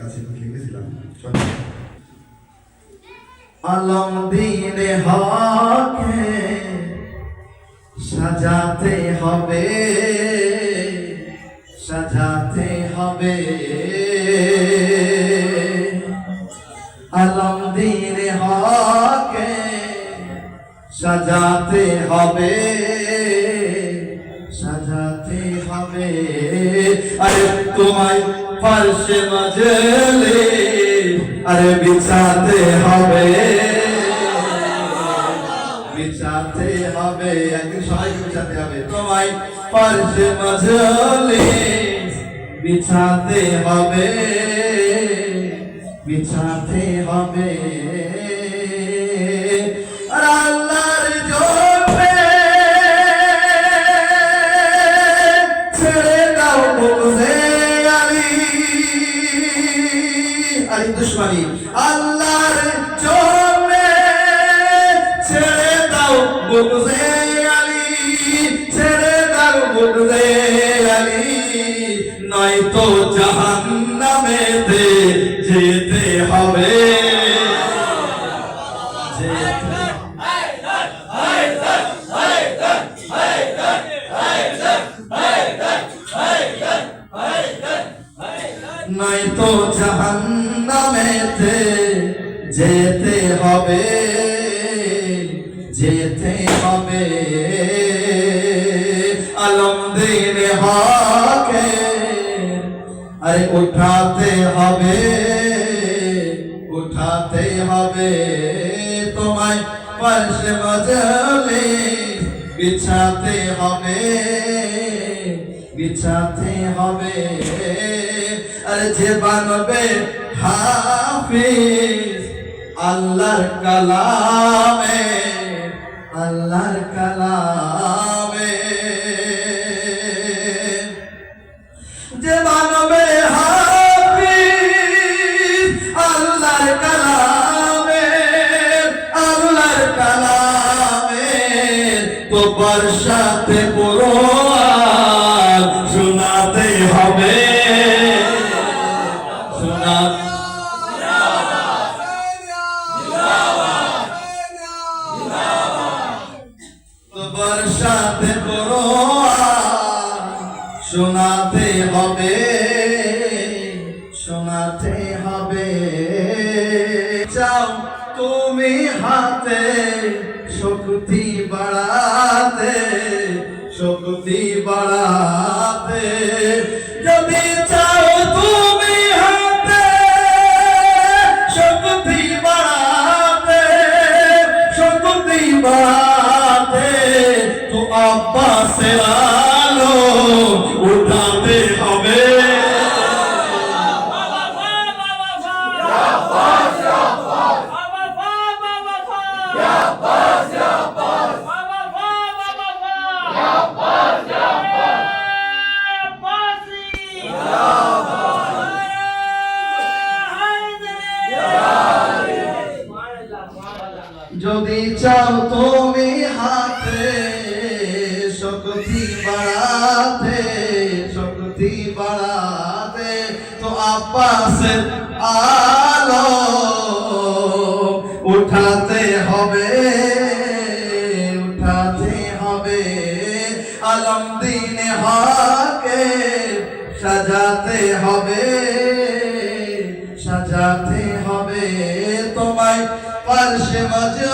কাছে লিখেছিলাম আলম দিনে হকে সাজাতে হবে সাজাতে হবে। আলম দিনে হকে সাজাতে হবে সাজাতে হবে। আরে তোমায় ফার্সে মজলে আরে বিছাতে হবে। বিছাতে হবে, একদিন সবাইকে বিছাতে হবে। তোমায় ফার্শে মজলে বিছাতে হবে বিছাতে হবে। আলী দুশ্মনী। আল্লাহর জন্যে ছেড়ে দাও বুঝে আলী, ছেড়ে দাও বুঝে আলী। নয়তো জাহান্নামেতে যেতে হবে। জাহান্নামেতে যেতে হবে যেতে হবে। আলম দিন হকে আরে উঠাতে হবে উঠাতে হবে। তোমায় পার্শ মজলে, বিছাতে হবে। বিছাতে হবে, আর যে বানবে হাফিজ, আল্লাহর কালামে আল্লাহর কালামে। যে মানবে হাফিজ, আল্লাহর কালামে আল্লাহর কালামে তো বর্ষাতে পুরো শোনাতে হবে শোনাতে হবে। চাও তুমি হাতে শক্তি বাড়াতে শক্তি বাড়াতে। যদি চাও তুমি হাতে শক্তি বাড়াতে শক্তি বাড়াতে তো আব্বাসের আলো উঠাতে হবে উঠাতে হবে। আলম দিন হাকে সাজাতে হবে সাজাতে হবে। তোমায় পার্শ্বে মাঝে